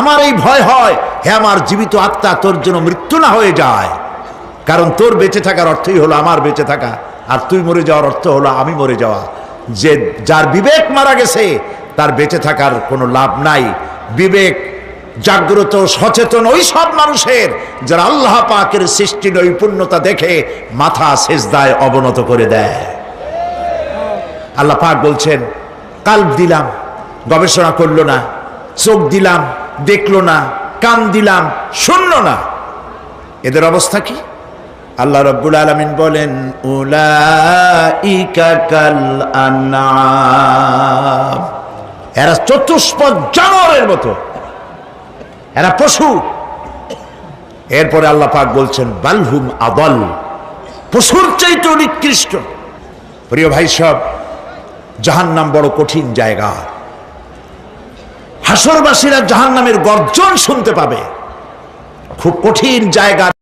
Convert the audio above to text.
আমার এই ভয় হয়, হে আমার জীবিত আত্মা, তোর জন্য মৃত্যু না হয়ে যায়। কারণ তোর বেঁচে থাকার অর্থই হলো আমার বেঁচে থাকা, আর তুই মরে যাওয়ার অর্থ হলো আমি মরে যাওয়া। যে, যার বিবেক মারা গেছে, তার বেঁচে থাকার কোনো লাভ নাই। বিবেক জাগ্রত, সচেতন ওই সব মানুষের, যারা আল্লাহ পাকের সৃষ্টি নৈপুণ্যতা দেখে মাথা সেজদায় অবনত করে দেয়। আল্লাহ পাক বলছেন, কাল্প দিলাম, গবেষণা করল না, চোখ দিলাম দেখল না, কান দিলাম, শুনলো না। এদের অবস্থা কি? আল্লাহ রব্বুল আলমিন বলেন। এরা চতুষ্পদ জানোয়ারের মতো। এরা পশু। এরপরে আল্লাহ পাক বলছেন বালহুম আবল পশুর চাইতে নিকৃষ্ট। প্রিয় ভাই সব জাহান্নাম বড় কঠিন জায়গা। হাসরবাসীরা জাহান নামের গর্জন শুনতে পাবে। খুব কঠিন জায়গা